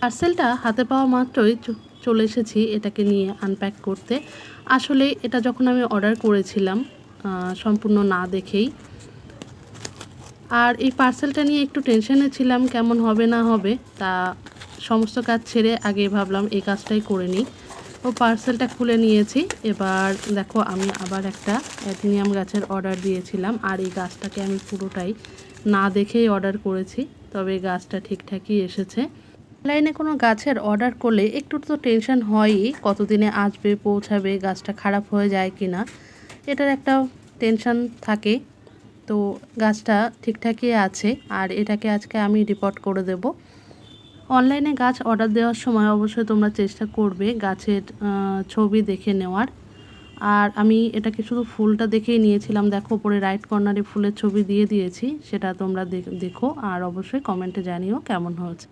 পার্সেলটা হাতে পাওয়া মাত্রই চলে এসেছি এটাকে নিয়ে আনপ্যাক করতে। আসলে এটা যখন আমি অর্ডার করেছিলাম সম্পূর্ণ না দেখেই। আর এই পার্সেলটা নিয়ে একটু টেনশনে ছিলাম, কেমন হবে না হবে, তা সমস্ত কাজ ছেড়ে আগে ভাবলাম এই কাজটাই করে নিই। ও পার্সেলটা খুলে নিয়েছি। এবার দেখো, আমি আবার একটা অ্যাথিনিয়াম গাছের অর্ডার দিয়েছিলাম, আর এই গাছটাকে আমি পুরোটাই না দেখেই অর্ডার করেছি, তবে গাছটা ঠিকঠাকই এসেছে। অনলাইনে কোনো গাছের অর্ডার করলে একটু তো টেনশন হয়ই কতদিনে আসবে, পৌঁছাবে, গাছটা খারাপ হয়ে যায় কি না এটার একটা টেনশন থাকে। তো গাছটা ঠিকঠাকই আছে আর এটাকে আজকে আমি রিপোর্ট করে দেব। অনলাইনে গাছ অর্ডার দেওয়ার সময় অবশ্যই তোমরা চেষ্টা করবে গাছের ছবি দেখে নেওয়ার। আর আমি এটাকে শুধু ফুলটা দেখেই নিয়েছিলাম, দেখো উপরে রাইট কর্নারে ফুলের ছবি দিয়ে দিয়েছি, সেটা তোমরা দেখো আর অবশ্যই কমেন্টে জানিও কেমন হয়েছে।